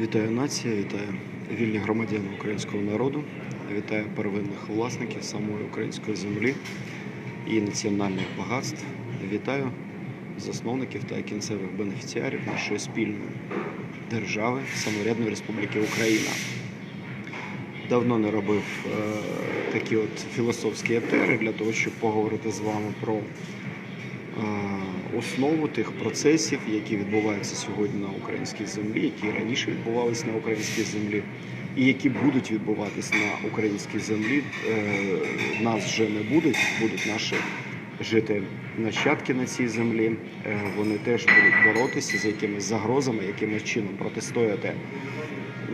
Вітаю нація, вітаю вільні громадяни українського народу, вітаю первинних власників самої української землі і національних багатств. Вітаю засновників та кінцевих бенефіціарів нашої спільної держави самоврядної Республіки Україна. Давно не робив е, такі от філософські етери для того, щоб поговорити з вами про основу тих процесів, які відбуваються сьогодні на українській землі, які раніше відбувалися на українській землі, і які будуть відбуватись на українській землі. Е, Нас вже не будуть, будуть наші жити нащадки на цій землі. Е, Вони теж будуть боротися з якимись загрозами, якимось чином протистояти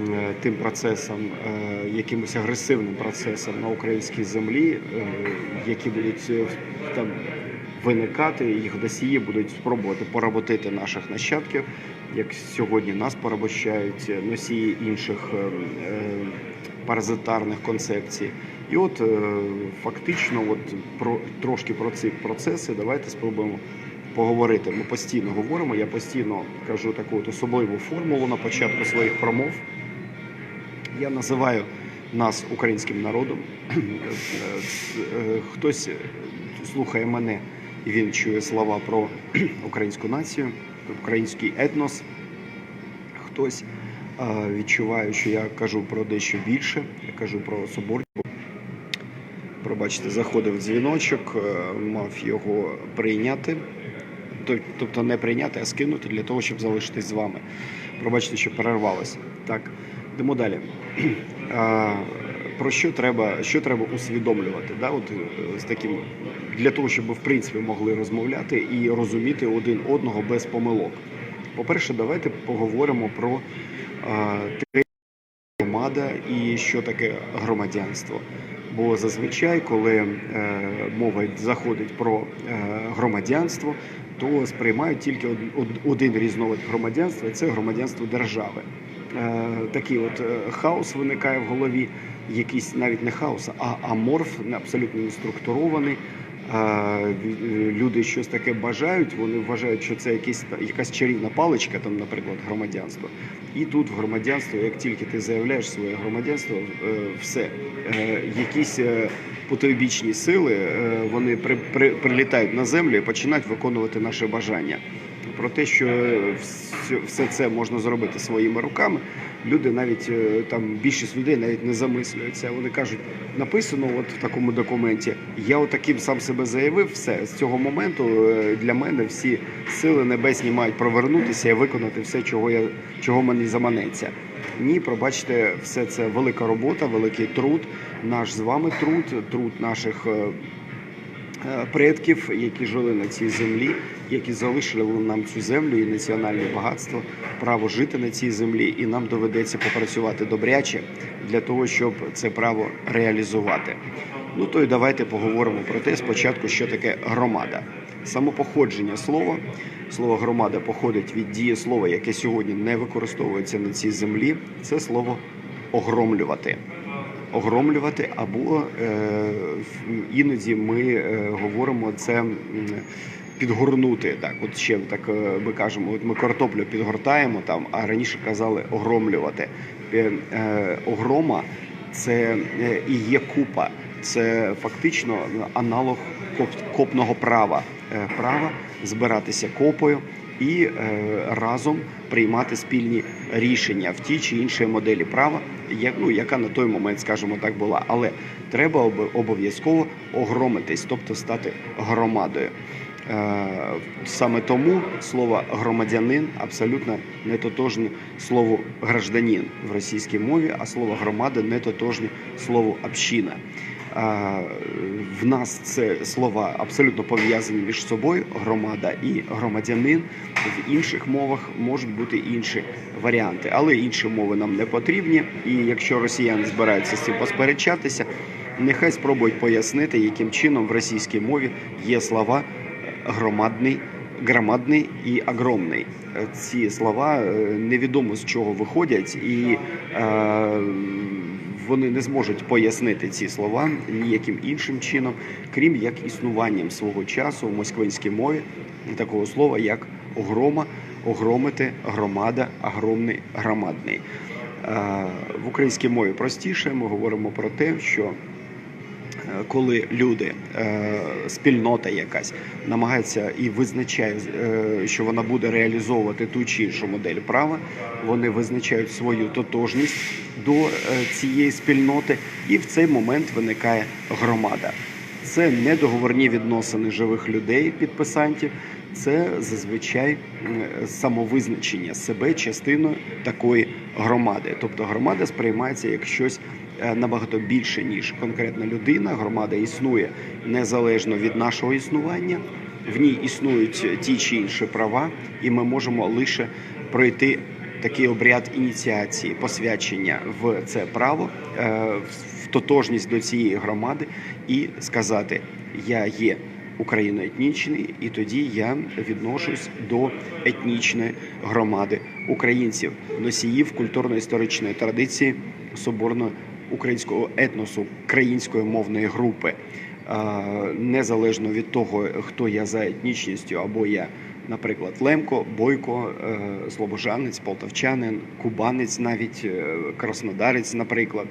е, тим процесам, якимось агресивним процесам на українській землі, які будуть там виникати, їх носії будуть спробувати поработити наших нащадків, як сьогодні нас порабощають носії інших е, е, паразитарних концепцій. І от е, фактично, от про трошки про ці процеси давайте спробуємо поговорити. Ми постійно говоримо. Я постійно кажу таку от особливу формулу на початку своїх промов. Я називаю нас українським народом. Хтось слухає мене і він чує слова про українську націю, український етнос. Хтось е, відчуває, що я кажу про дещо більше. Я кажу про соборність. Пробачте, заходив дзвіночок, е, мав його прийняти. Тобто- не прийняти, а скинути для того, щоб залишитись з вами. Пробачте, що перервалося. Так, йдемо далі. Про що треба, що треба усвідомлювати? Да? От, е, з таким, для того, щоб в принципі могли розмовляти і розуміти один одного без помилок. По-перше, давайте поговоримо про а, те, громада і що таке громадянство. Бо зазвичай, коли е, мова заходить про е, громадянство, то сприймають тільки од- од- один різновид громадянства, це громадянство держави. Е, такий от е, хаос виникає в голові, якийсь навіть не хаос, а аморф, абсолютно не структурований. Е, Люди щось таке бажають, вони вважають, що це якийсь, якась чарівна паличка, там, наприклад, громадянство. І тут в громадянство, як тільки ти заявляєш своє громадянство, е, все, Е, якісь потойбічні сили, вони при, при, прилітають на землю і починають виконувати наше бажання. Про те, що все, це можна зробити своїми руками, люди навіть е, там більшість людей навіть не замислюються. Вони кажуть, написано от в такому документі, я отаким сам себе заявив, все з цього моменту е, для мене всі сили небесні мають провернутися і виконати все, чого я чого мені заманеться. Ні, пробачте, все це велика робота, великий труд, наш з вами труд, труд наших. Е, Предків, які жили на цій землі, які залишили нам цю землю і національне багатство, право жити на цій землі, і нам доведеться попрацювати добряче для того, щоб це право реалізувати. Ну то й давайте поговоримо про те спочатку, що таке громада. Само походження слова. Слово громада походить від дієслова, яке сьогодні не використовується на цій землі. Це слово огромлювати. Огромлювати, або е, іноді ми е, говоримо це підгорнути. Так, от ще так е, ми кажемо, от ми картоплю підгортаємо там, а раніше казали огромлювати. Огрома це і є купа. Це фактично аналог коп- копного права. Права збиратися копою і е, разом приймати спільні рішення в тій чи іншій моделі права, як, ну, яка на той момент, скажімо так, була. Але треба об- обов'язково огромитись, тобто стати громадою. Е, Саме тому слово громадянин абсолютно не тотожне слову гражданин в російській мові, а слово громада не тотожне слову община. В нас це слова абсолютно пов'язані між собою. Громада і громадянин. В інших мовах можуть бути інші варіанти, але інші мови нам не потрібні. І якщо росіяни збираються з цим посперечатися, нехай спробують пояснити, яким чином в російській мові є слова громадний, громадний і огромний. Ці слова е, невідомо з чого виходять, і е, вони не зможуть пояснити ці слова ніяким іншим чином, крім як існуванням свого часу в москвинській мові такого слова, як огрома. огромити громада, огромний громадний. Е, В українській мові простіше ми говоримо про те, що коли люди, е, спільнота якась намагається і визначає, е, що вона буде реалізовувати ту чи іншу модель права, вони визначають свою тотожність до е, цієї спільноти, і в цей момент виникає громада. Це не договорні відносини живих людей, підписантів, це зазвичай самовизначення себе частиною такої громади. Тобто громада сприймається як щось е, набагато більше, ніж конкретна людина. Громада існує незалежно від нашого існування. В ній існують ті чи інші права, і ми можемо лише пройти такий обряд ініціації, посвячення в це право, е, в тотожність до цієї громади і сказати: Я є україноетнічний, і тоді я відношусь до етнічної громади українців, носіїв культурно-історичної традиції соборного українського етносу, української мовної групи. Е, Незалежно від того, хто я за етнічністю, або я, наприклад, Лемко, Бойко, е, Слобожанець, Полтавчанин, Кубанець, навіть е, Краснодарець, наприклад,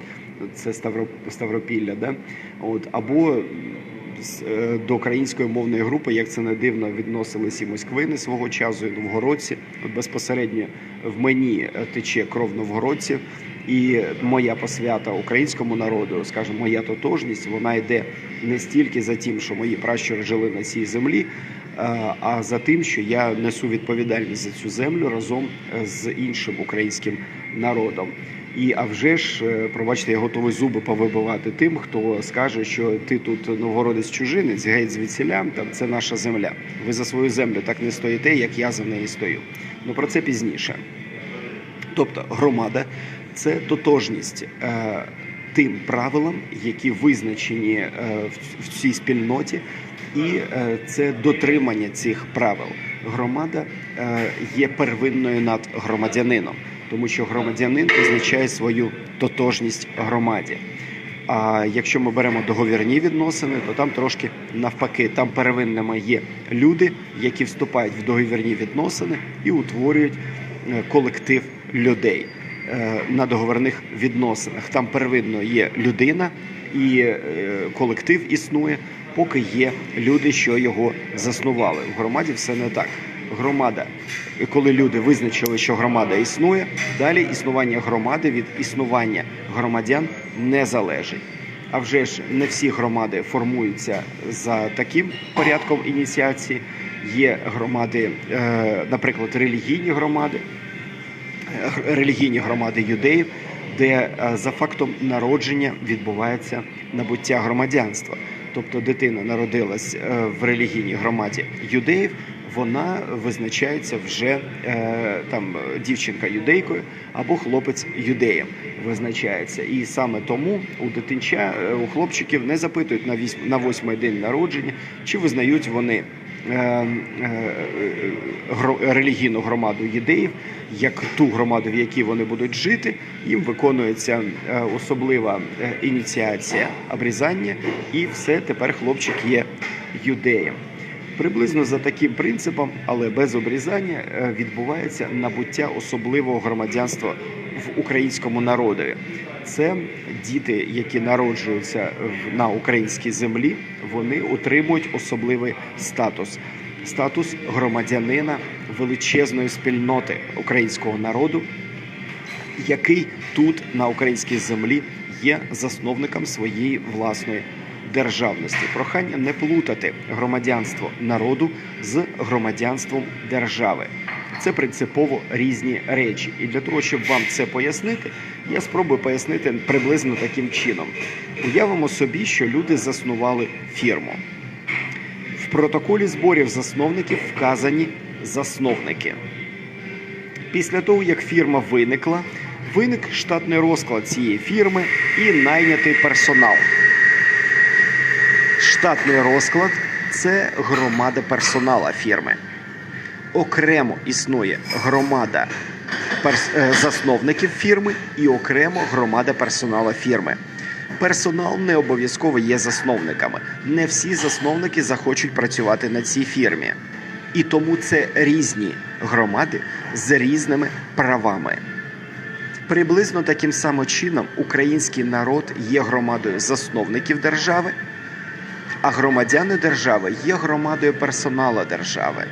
це Ставро, Ставропілля, да? От, або е, до української мовної групи, як це не дивно, відносились і москвини свого часу, і новгородці. От безпосередньо в мені е, тече кров новгородців, і моя посвята українському народу, скажімо, моя тотожність, вона йде не стільки за тим, що мої пращури жили на цій землі, е, а за тим, що я несу відповідальність за цю землю разом е, з іншим українським народом. І а вже ж, е, пробачте, я готовий зуби повибивати тим, хто скаже, що ти тут новгородець чужинець, геть звідсіля, там це наша земля. Ви за свою землю так не стоїте, як я за неї стою. Ну про це пізніше. Тобто громада це тотожність е, тим правилам, які визначені е, в, цій спільноті, і е, це дотримання цих правил. Громада є первинною над громадянином, тому що громадянин визначає свою тотожність громаді. А якщо ми беремо договірні відносини, то там трошки навпаки, там первинними є люди, які вступають в договірні відносини і утворюють колектив людей на договірних відносинах. Там первинно є людина і е, колектив існує, поки є люди, що його заснували. В громаді все не так. Громада, коли люди визначили, що громада існує, далі існування громади від існування громадян не залежить. А вже ж не всі громади формуються за таким порядком ініціації. Є громади, е, наприклад, релігійні громади, е, релігійні громади юдеїв, де е, за фактом народження відбувається набуття громадянства. Тобто дитина народилась е, в релігійній громаді юдеїв, вона визначається вже е, там дівчинка юдейкою або хлопець юдеєм визначається. І саме тому у дитинча у хлопчиків не запитують на восьмий день народження, чи визнають вони релігійну громаду юдеїв як ту громаду, в якій вони будуть жити. Їм виконується е, особлива е, ініціація обрізання, і все тепер хлопчик є юдеєм. Приблизно за таким принципом, але без обрізання, е, відбувається набуття особливого громадянства в українському народові. Це діти, які народжуються на українській землі, вони отримують особливий статус. Статус громадянина величезної спільноти українського народу, який тут на українській землі є засновником своєї власної державності. Прохання не плутати громадянство народу з громадянством держави. Це принципово різні речі. І для того, щоб вам це пояснити, я спробую пояснити приблизно таким чином. Уявимо собі, що люди заснували фірму. В протоколі зборів засновників вказані засновники. Після того, як фірма виникла, виник штатний розклад цієї фірми і найнятий персонал. Штатний розклад це громада персонала фірми. Окремо існує громада е, засновників фірми і окремо громада персонала фірми. Персонал не обов'язково є засновниками. Не всі засновники захочуть працювати на цій фірмі. І тому це різні громади з різними правами. Приблизно таким самим чином український народ є громадою засновників держави, а громадяни держави є громадою персоналу держави.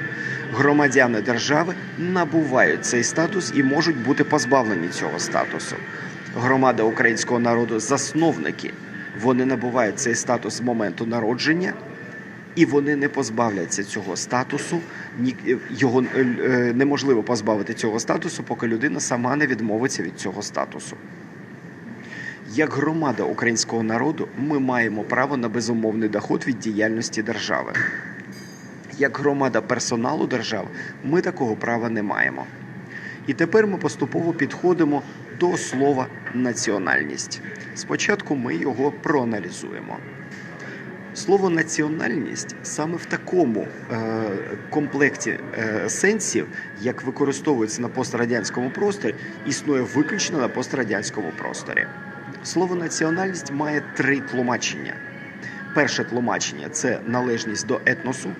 Громадяни держави набувають цей статус і можуть бути позбавлені цього статусу. Громада українського народу засновники. Вони набувають цей статус з моменту народження, і вони не позбавляться цього статусу. Його е, е, неможливо позбавити цього статусу, поки людина сама не відмовиться від цього статусу. Як громада українського народу, ми маємо право на безумовний доход від діяльності держави. Як громада персоналу держави, ми такого права не маємо. І тепер ми поступово підходимо до слова національність. Спочатку ми його проаналізуємо. Слово національність саме в такому е, комплекті е, сенсів, як використовується на пострадянському просторі, існує виключно на пострадянському просторі. Слово національність має три тлумачення. Перше тлумачення це належність до етносу,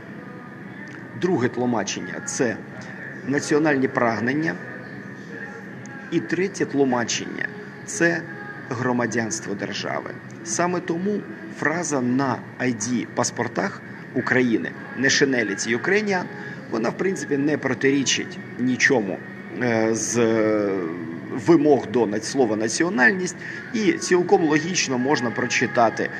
друге тлумачення це національні прагнення, і третє тлумачення це громадянство держави. Саме тому фраза на ID паспортах України не «Nationality Ukrainian» вона в принципі не протирічить нічому е, з вимог до слова національність, і цілком логічно можна прочитати е,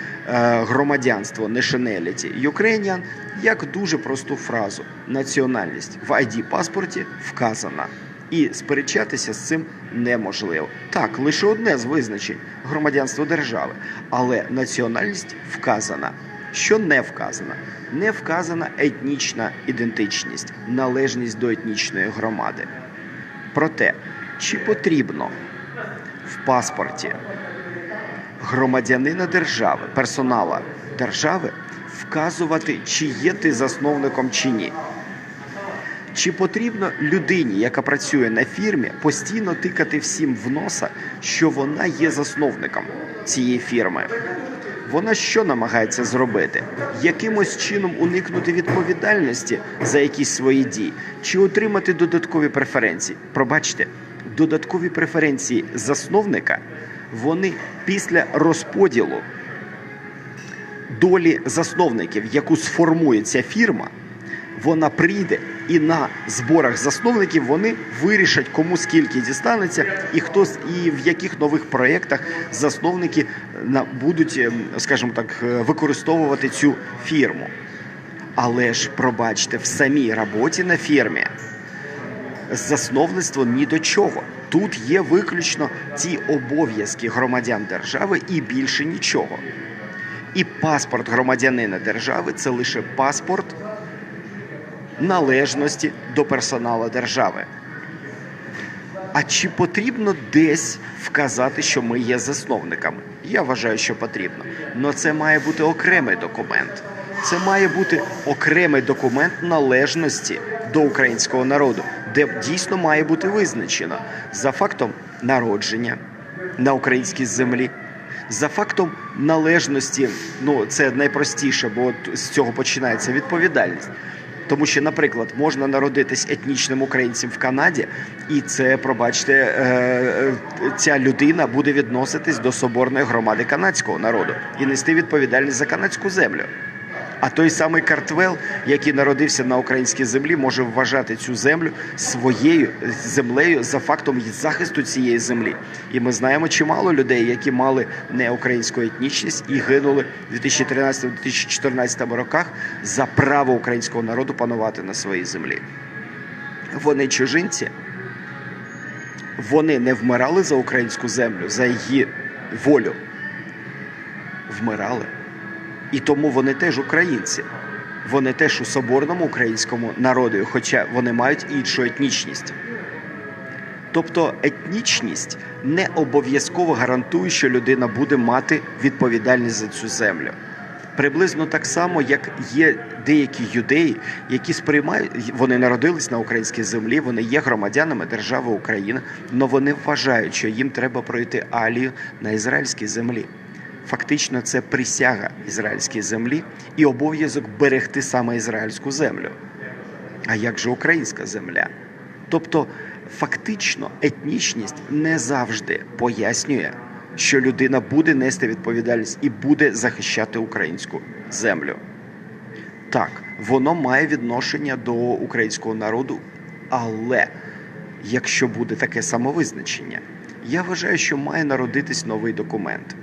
громадянство «Nationality Ukrainian» як дуже просту фразу. Національність в ID паспорті вказана. І сперечатися з цим неможливо. Так, лише одне з визначень громадянство держави, але національність вказана. Що не вказано? Не вказана етнічна ідентичність, належність до етнічної громади. Проте, чи потрібно в паспорті громадянина держави, персонала держави вказувати, чи є ти засновником чи ні? Чи потрібно людині, яка працює на фірмі, постійно тикати всім в носа, що вона є засновником цієї фірми? Вона що намагається зробити? Якимось чином уникнути відповідальності за якісь свої дії, чи отримати додаткові преференції? Пробачте, додаткові преференції засновника вони після розподілу долі засновників, яку сформує ця фірма, вона прийде і на зборах засновників вони вирішать, кому скільки дістанеться, і хто і в яких нових проєктах засновники е, будуть, ем, скажімо так, е, використовувати цю фірму. Але ж пробачте, в самій роботі на фірмі засновництво ні до чого. Тут є виключно ті обов'язки громадян держави і більше нічого. І паспорт громадянина держави це лише паспорт належності до персоналу держави. А чи потрібно десь вказати, що ми є засновниками? Я вважаю, що потрібно. Але це має бути окремий документ. Це має бути окремий документ належності до українського народу, де дійсно має бути визначено за фактом народження на українській землі, за фактом належності. Ну це найпростіше, бо з цього починається відповідальність. Тому що, наприклад, можна народитись етнічним українцем в Канаді, і це, пробачте, е, е, ця людина буде відноситись до соборної громади канадського народу і нести відповідальність за канадську землю. А той самий Картвел, який народився на українській землі, може вважати цю землю своєю землею за фактом захисту цієї землі. І ми знаємо чимало людей, які мали неукраїнську етнічність і гинули в 2013-2014 роках за право українського народу панувати на своїй землі. Вони чужинці, вони не вмирали за українську землю, за її волю. Вмирали. І тому вони теж українці. Вони теж у соборному українському народі, хоча вони мають іншу етнічність. Тобто етнічність не обов'язково гарантує, що людина буде мати відповідальність за цю землю. Приблизно так само, як є деякі юдеї, які сприймають, вони народились на українській землі, вони є громадянами держави Україна, але вони вважають, що їм треба пройти алію на ізраїльській землі. Фактично, це присяга ізраїльській землі і обов'язок берегти саме ізраїльську землю. А як же українська земля? Тобто, фактично, етнічність не завжди пояснює, що людина буде нести відповідальність і буде захищати українську землю. Так, воно має відношення до українського народу, але якщо буде таке самовизначення, я вважаю, що має народитись новий документ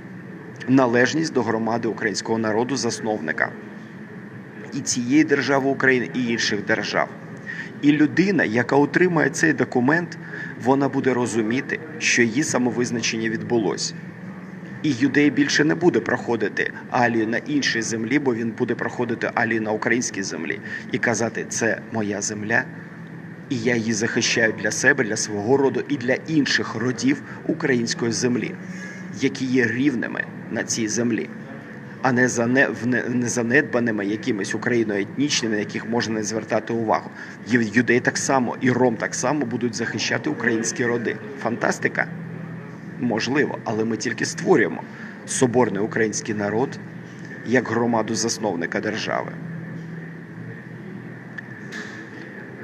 належність до громади українського народу засновника і цієї держави України, і інших держав. І людина, яка отримає цей документ, вона буде розуміти, що її самовизначення відбулось. І юдей більше не буде проходити алію на іншій землі, бо він буде проходити алію на українській землі і казати, це моя земля, і я її захищаю для себе, для свого роду і для інших родів української землі, які є рівними на цій землі, а не в не- не занедбаними якимись україною етнічними, на яких можна не звертати увагу. Юдей так само і ром так само будуть захищати українські роди. Фантастика? Можливо, але ми тільки створюємо соборний український народ як громаду засновника держави.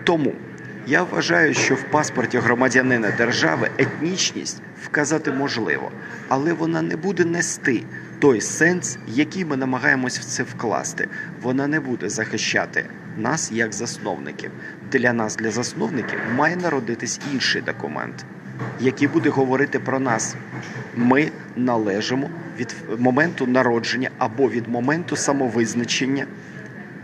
Тому я вважаю, що в паспорті громадянина держави етнічність вказати можливо, але вона не буде нести той сенс, який ми намагаємось в це вкласти. Вона не буде захищати нас як засновників. Для нас, для засновників, має народитись інший документ, який буде говорити про нас. Ми належимо від моменту народження або від моменту самовизначення.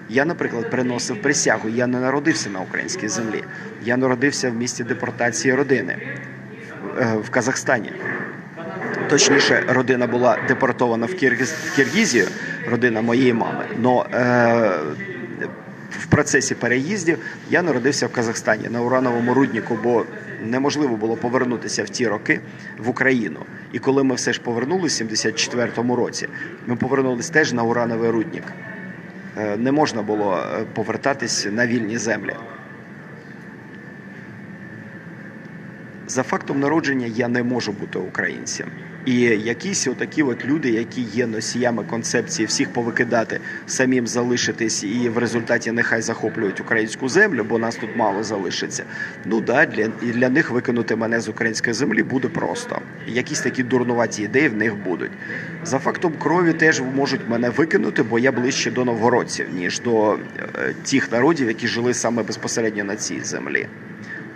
Я, наприклад, приносив присягу. Я не народився на українській землі. Я народився в місті депортації родини в Казахстані. Точніше, родина була депортована в, Киргізію, родина моєї мами. Но е, в процесі переїздів я народився в Казахстані на урановому руднику, бо неможливо було повернутися в ті роки в Україну. І коли ми все ж повернулися в 74-му році, ми повернулися теж на урановий рудник. Е, Не можна було е, повертатись на вільні землі. За фактом народження я не можу бути українцем. І якісь отакі от люди, які є носіями концепції всіх повикидати, самим залишитись і в результаті нехай захоплюють українську землю, бо нас тут мало залишиться. Ну да, для, і для них викинути мене з української землі буде просто. Якісь такі дурнуваті ідеї в них будуть. За фактом крові теж можуть мене викинути, бо я ближче до новгородців, ніж до е, тих народів, які жили саме безпосередньо на цій землі.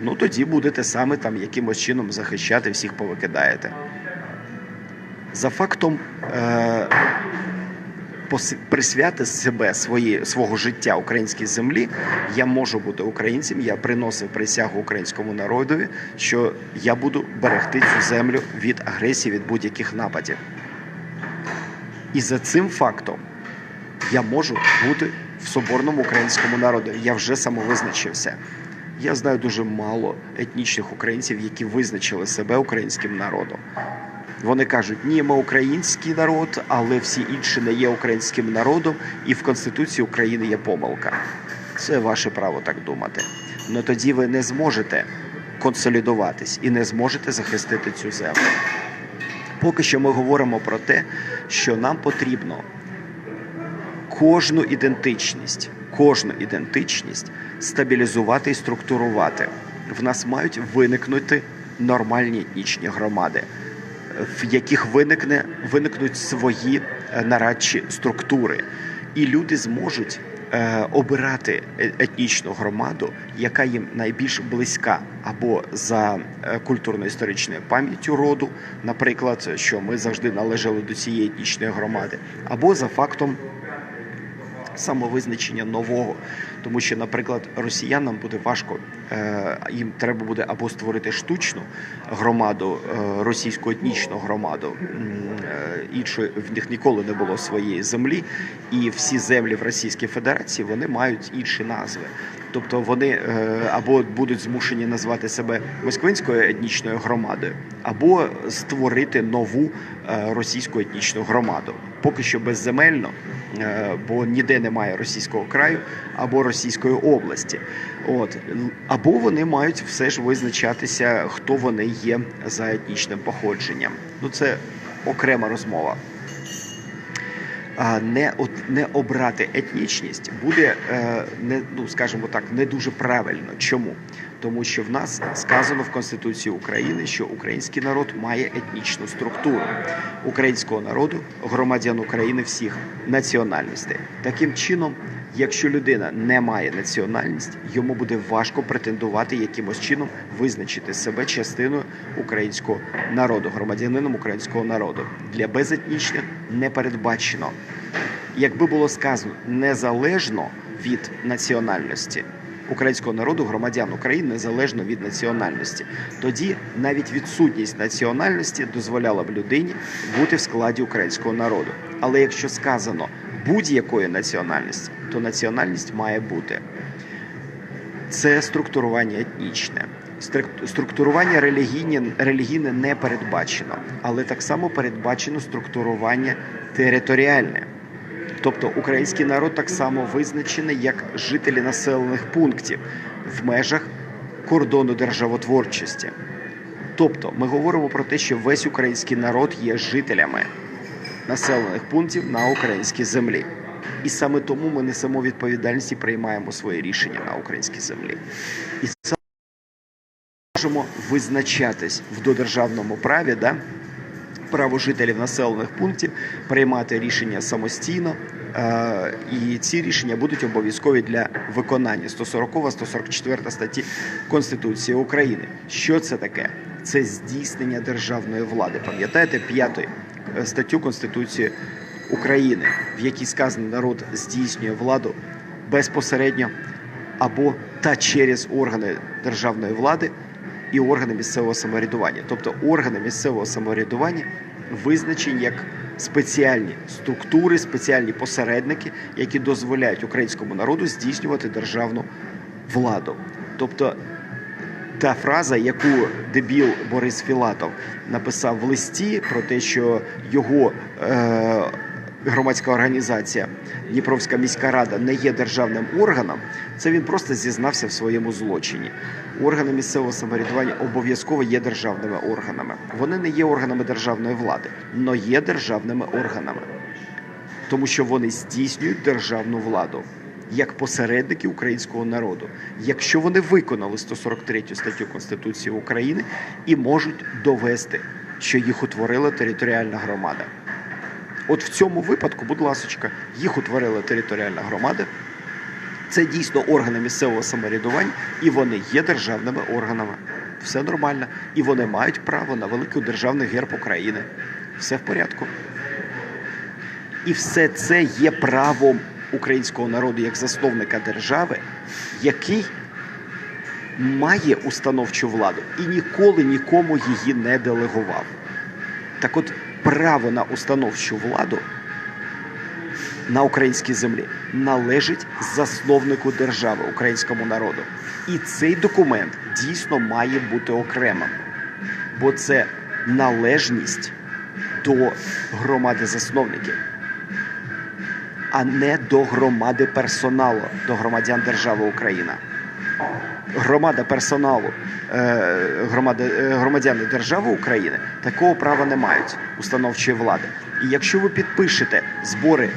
Ну тоді будете саме там якимось чином захищати, всіх повикидаєте. За фактом е, присвяти себе свої, свого життя українській землі, я можу бути українцем, я приносив присягу українському народові, що я буду берегти цю землю від агресії, від будь-яких нападів. І за цим фактом я можу бути в соборному українському народі. Я вже самовизначився. Я знаю дуже мало етнічних українців, які визначили себе українським народом. Вони кажуть, ні, ми український народ, але всі інші не є українським народом, і в Конституції України є помилка. Це ваше право так думати. Але тоді ви не зможете консолідуватись і не зможете захистити цю землю. Поки що ми говоримо про те, що нам потрібно кожну ідентичність, кожну ідентичність стабілізувати і структурувати. В нас мають виникнути нормальні етнічні громади, в яких виникне виникнуть свої е, нарадчі структури, і люди зможуть е, обирати етнічну громаду, яка їм найбільш близька, або за е, культурно-історичною пам'яттю роду, наприклад, що ми завжди належали до цієї етнічної громади, або за фактом самовизначення нового, тому що, наприклад, росіянам буде важко, е, їм треба буде або створити штучну громаду, е, російську етнічну громаду, е, іншої в них ніколи не було своєї землі, і всі землі в Російській Федерації вони мають інші назви. Тобто вони е, або будуть змушені назвати себе москвинською етнічною громадою, або створити нову е, російську етнічну громаду. Поки що безземельно, е, бо ніде немає російського краю або російської області. От або вони мають все ж визначатися, хто вони є за етнічним походженням. Ну це окрема розмова. Не от не обрати етнічність буде е, не ну скажімо так, не дуже правильно. Чому? Тому що в нас сказано в Конституції України, що український народ має етнічну структуру українського народу, громадян України всіх національностей. Таким чином, якщо людина не має національність, йому буде важко претендувати якимось чином визначити себе частиною українського народу, громадянином українського народу. Для безетнічних не передбачено. Якби було сказано незалежно від національності українського народу, громадян України незалежно від національності, тоді навіть відсутність національності дозволяла б людині бути в складі українського народу. Але якщо сказано будь-якої національності, то національність має бути. Це структурування етнічне. Структурування релігійне, релігійне не передбачено, але так само передбачено структурування територіальне. Тобто український народ так само визначений як жителі населених пунктів в межах кордону державотворчості. Тобто ми говоримо про те, що весь український народ є жителями населених пунктів на українській землі. І саме тому ми несемо відповідальність і приймаємо свої рішення на українській землі. І саме можемо визначатись в додержавному праві, да? право жителів населених пунктів приймати рішення самостійно. І ці рішення будуть обов'язкові для виконання 140 144 статті Конституції України. Що це таке? Це здійснення державної влади. Пам'ятаєте п'яту е, статтю Конституції України, в якій сказано, народ здійснює владу безпосередньо або та через органи державної влади і органи місцевого самоврядування. Тобто органи місцевого самоврядування визначені як спеціальні структури, спеціальні посередники, які дозволяють українському народу здійснювати державну владу. Тобто та фраза, яку дебіл Борис Філатов написав в листі про те, що його е, громадська організація Дніпровська міська рада не є державним органом, це він просто зізнався в своєму злочині. Органи місцевого самоврядування обов'язково є державними органами. Вони не є органами державної влади, але є державними органами, тому що вони здійснюють державну владу як посередники українського народу, якщо вони виконали 143 статтю Конституції України і можуть довести, що їх утворила територіальна громада. От в цьому випадку, будь ласочка, їх утворила територіальна громада. Це дійсно органи місцевого самоврядування, і вони є державними органами. Все нормально. І вони мають право на великий державний герб України. Все в порядку. І все це є правом українського народу як засновника держави, який має установчу владу і ніколи нікому її не делегував. Так от право на установчу владу на українській землі належить засновнику держави українському народу. І цей документ дійсно має бути окремим, бо це належність до громади засновників, а не до громади персоналу, до громадян держави Україна. Громада персоналу, е, громади, е, громадяни держави України такого права не мають установчої влади. І якщо ви підпишете збори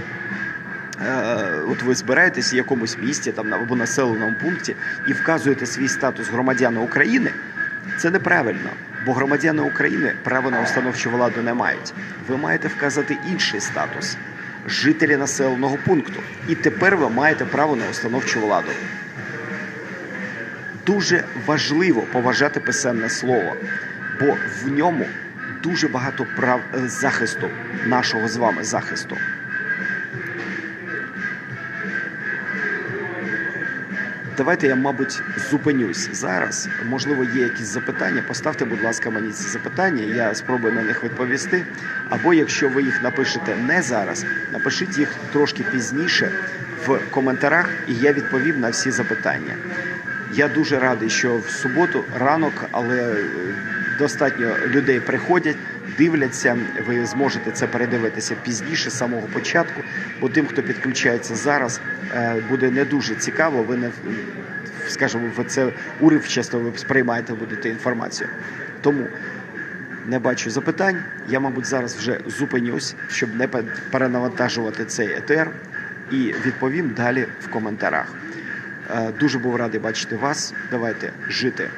Е, от ви збираєтесь в якомусь місті там або населеному пункті і вказуєте свій статус громадяна України, це неправильно. Бо громадяни України право на установчу владу не мають. Ви маєте вказати інший статус жителі населеного пункту. І тепер ви маєте право на установчу владу. Дуже важливо поважати писемне слово, бо в ньому дуже багато прав е, захисту, нашого з вами захисту. Давайте я, мабуть, зупинюсь зараз. Можливо, є якісь запитання. Поставте, будь ласка, мені ці запитання, я спробую на них відповісти. Або якщо ви їх напишете не зараз, напишіть їх трошки пізніше в коментарях, і я відповім на всі запитання. Я дуже радий, що в суботу ранок, але е, достатньо людей приходять, дивляться. Ви зможете це передивитися пізніше, з самого початку. Бо тим, хто підключається зараз, е, буде не дуже цікаво. Ви не скажімо, ви це уривчасто ви сприймаєте будете інформацію. Тому не бачу запитань. Я, мабуть, зараз вже зупинюсь, щоб не перенавантажувати цей етер, і відповім далі в коментарях. Е, Дуже був радий бачити вас. Давайте жити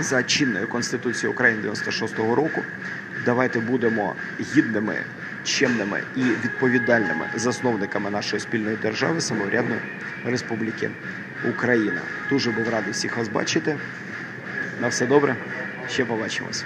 за чинною Конституцією України 96-го року. Давайте будемо гідними, чемними і відповідальними засновниками нашої спільної держави, самоврядної Республіки Україна. Дуже був радий всіх вас бачити. На все добре. Ще побачимось.